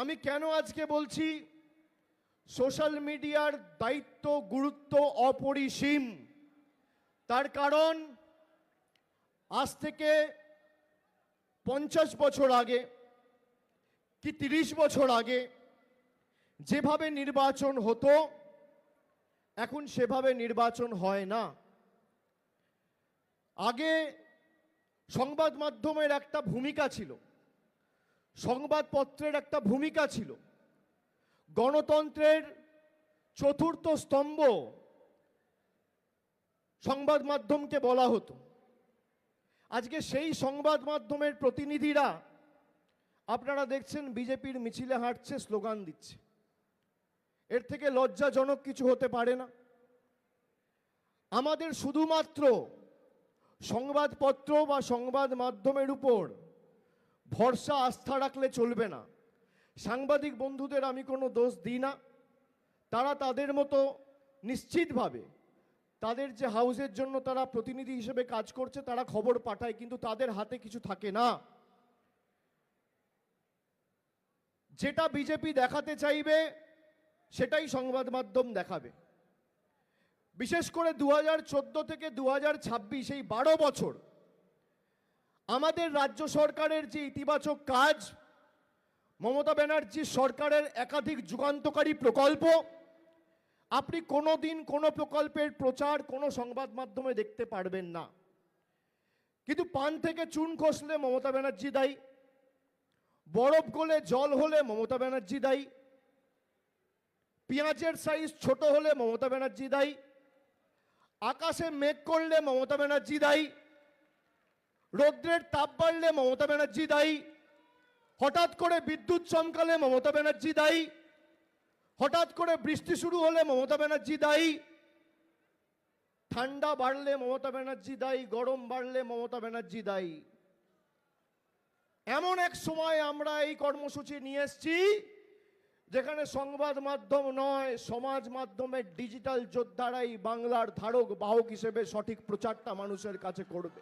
আমি কেন আজকে বলছি? সোশ্যাল মিডিয়ার দায়িত্ব, গুরুত্ব অপরিসীম। তার কারণ, আজ থেকে পঞ্চাশ বছর আগে কি তিরিশ বছর আগে যেভাবে নির্বাচন হতো, এখন সেভাবে নির্বাচন হয় না। আগে সংবাদ মাধ্যমের একটা ভূমিকা ছিল। সংবাদপত্রের একটা ভূমিকা ছিল। গণতন্ত্রের চতুর্থ স্তম্ভ সংবাদ মাধ্যমকে বলা হতো। আজকে সেই সংবাদ মাধ্যমের প্রতিনিধিরা আপনারা দেখছেন, বিজেপির মিছিলে হাঁটছে, স্লোগান দিচ্ছে। এর থেকে লজ্জাজনক কিছু হতে পারে না। আমাদের শুধুমাত্র সংবাদপত্র বা সংবাদ মাধ্যমের উপর ভরসা, আস্থা রাখলে চলবে না। সাংবাদিক বন্ধুদের আমি কোনো দোষ দিই না। তারা তাদের মতো নিশ্চিতভাবে তাদের যে হাউসের জন্য তারা প্রতিনিধি হিসেবে কাজ করছে, তারা খবর পাঠায়, কিন্তু তাদের হাতে কিছু থাকে না। যেটা বিজেপি দেখাতে চাইবে, সেটাই সংবাদ মাধ্যম দেখাবে। বিশেষ করে দু হাজার চোদ্দ থেকে দু হাজার ছাব্বিশ, এই বারো বছর আমাদের রাজ্য সরকারের যে ইতিবাচক কাজ, মমতা ব্যানার্জি সরকারের একাধিক যুগান্তকারী প্রকল্প, আপনি কোনো দিন কোনো প্রকল্পের প্রচার, কোনো সংবাদ মাধ্যমে দেখতে পারবেন না। কিন্তু পান থেকে চুন খসলে মমতা ব্যানার্জি দায়ী, বরফ গলে জল হলে মমতা ব্যানার্জি দায়ী, পেঁয়াজের সাইজ ছোট হলে মমতা ব্যানার্জি দায়ী, আকাশে মেঘ করলে মমতা ব্যানার্জি দায়ী রৌদ্রের তাপ বাড়লে মমতা ব্যানার্জি দায়ী। হঠাৎ করে বিদ্যুৎ চমকালে মমতা ব্যানার্জি দায়ী। হঠাৎ করে বৃষ্টি শুরু হলে মমতা ব্যানার্জি দায়ী। ঠান্ডা বাড়লে মমতা ব্যানার্জি দায়ী, গরম বাড়লে মমতা ব্যানার্জি দায়ী। এমন এক সময় আমরা এই কর্মসূচি নিয়ে এসেছি, যেখানে সংবাদ মাধ্যম নয়, সমাজ মাধ্যমের ডিজিটাল যোদ্ধারাই বাংলার ধারক, বাহক হিসেবে সঠিক প্রচারটা মানুষের কাছে করবে।